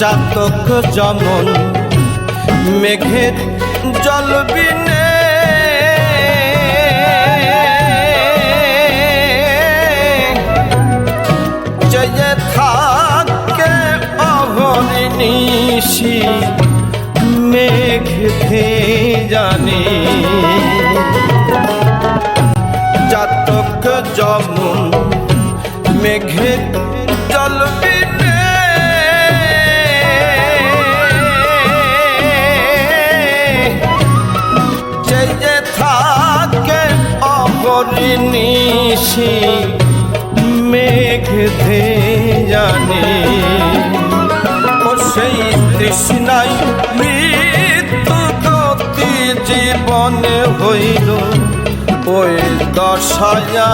চাতক যেমন মেঘের জল বিনে। জয় থাকে অহরিনিশি মেঘ জানে জাতক যেমন অপরিনিশি মেঘ জানে। ও সেই তৃষ্ণাই মৃত্যু গতি জীবনে হইল ওই দশায়া